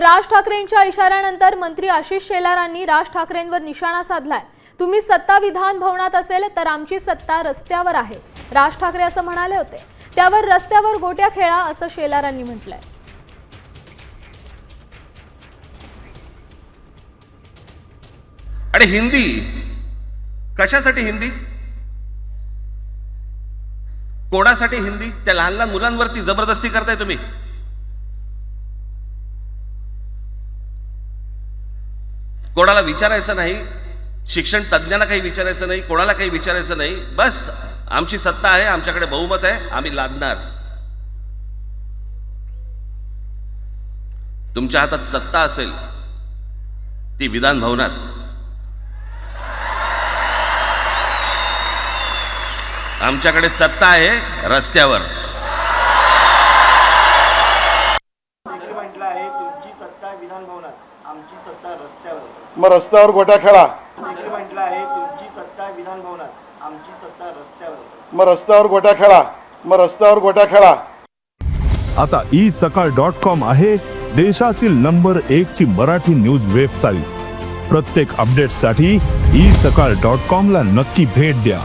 राज ठाकरेंच्या इशाऱ्यानंतर मंत्री आशिष शेलारांनी राज ठाकरेंवर निशाणा साधलाय. तुम्ही सत्ता विधान भवनात असेल तर आमची सत्ता रस्त्यावर आहे. राज ठाकरे असं म्हणाले होते. त्यावर रस्त्यावर गोट्या खेळा असं शेलारांनी म्हटलंय. आणि हिंदी? कशासाठी हिंदी? कोणासाठी हिंदी? त्या लहान लहान मुलांवरती जबरदस्ती करताय तुम्ही. कोणाला विचारायचं नाही शिक्षण तज्ज्ञांना काही विचारायचं नाही कोणाला काही विचारायचं नाही बस आमची सत्ता आहे आमच्याकडे बहुमत आहे आम्ही लादणार. तुमच्या हातात सत्ता असेल ती विधान भवनात. आमच्याकडे सत्ता आहे रस्त्यावर. म्हटलं आहे तुमची सत्ता विधान भवनात आमची सत्ता रस्त्यावर. मग रस्त्यावर गोट्या खेळा. देखील म्हटलं आहे तुमची सत्ता विधान भवनात. आमची सत्ता रस्त्यावर. मग रस्त्यावर गोट्या खेळा. मग रस्त्यावर गोट्या खेळा. आता ई सकाळ डॉट कॉम आहे देशातील नंबर एक ची मराठी न्यूज वेबसाईट. प्रत्येक अपडेटसाठी ई सकाळ डॉट कॉम ला नक्की भेट द्या.